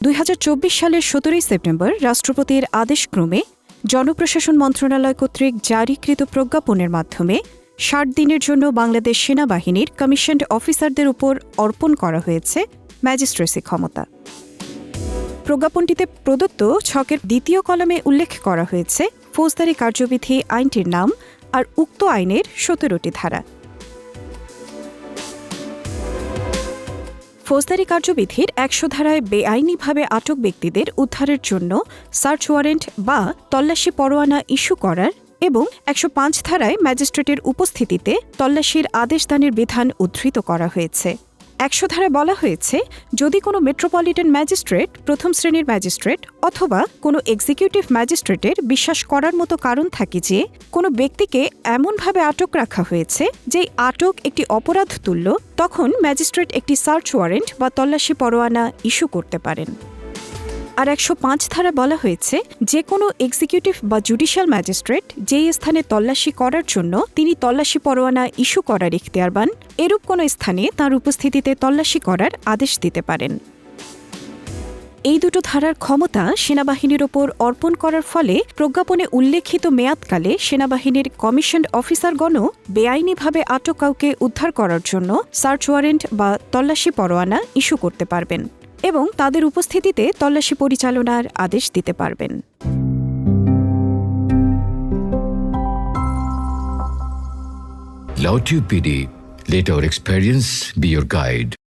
দুই হাজার চব্বিশ সালের সতেরোই সেপ্টেম্বর রাষ্ট্রপতির আদেশক্রমে জনপ্রশাসন মন্ত্রণালয় কর্তৃক জারিকৃত প্রজ্ঞাপনের মাধ্যমে ষাট দিনের জন্য বাংলাদেশ সেনাবাহিনীর কমিশনড অফিসারদের উপর অর্পণ করা হয়েছে ম্যাজিস্ট্রেসি ক্ষমতা। প্রজ্ঞাপনটিতে প্রদত্ত ছকের দ্বিতীয় কলমে উল্লেখ করা হয়েছে, ফৌজদারি কার্যবিধি আইনটির নাম আর উক্ত আইনের সতেরোটি ধারা। ফৌজদারি কার্যবিধির একশো ধারায় বেআইনিভাবে আটক ব্যক্তিদের উদ্ধারের জন্য সার্চ ওয়ারেন্ট বা তল্লাশি পরোয়ানা ইস্যু করার এবং একশো পাঁচ ধারায় ম্যাজিস্ট্রেটের উপস্থিতিতে তল্লাশির আদেশদানের বিধান উদ্ধৃত করা হয়েছে। একশো ধারায় বলা হয়েছে, যদি কোনো মেট্রোপলিটন ম্যাজিস্ট্রেট, প্রথম শ্রেণির ম্যাজিস্ট্রেট অথবা কোনো এক্সিকিউটিভ ম্যাজিস্ট্রেটের বিশ্বাস করার মতো কারণ থাকে যে, কোনো ব্যক্তিকে এমনভাবে আটক রাখা হয়েছে যেই আটক একটি অপরাধ তুল্য, তখন ম্যাজিস্ট্রেট একটি সার্চ ওয়ারেন্ট বা তল্লাশি পরোয়ানা ইস্যু করতে পারেন। আর একশো পাঁচ ধারা বলা হয়েছে, যে কোনো এক্সিকিউটিভ বা জুডিশিয়াল ম্যাজিস্ট্রেট যেই স্থানে তল্লাশি করার জন্য তিনি তল্লাশি পরোয়ানা ইস্যু করার ইখতিয়ার পান, এরূপ কোনো স্থানে তার উপস্থিতিতে তল্লাশি করার আদেশ দিতে পারেন। এই দুটো ধারার ক্ষমতা সেনাবাহিনীর ওপর অর্পণ করার ফলে প্রজ্ঞাপনে উল্লেখিত মেয়াদকালে সেনাবাহিনীর কমিশন অফিসারগণও বেআইনিভাবে আটক কাউকে উদ্ধার করার জন্য সার্চ ওয়ারেন্ট বা তল্লাশি পরোয়ানা ইস্যু করতে পারবেন। এবং তাদের উপস্থিতিতে তল্লাশি পরিচালনার আদেশ দিতে পারবেন Lautube PD, let our experience be your guide.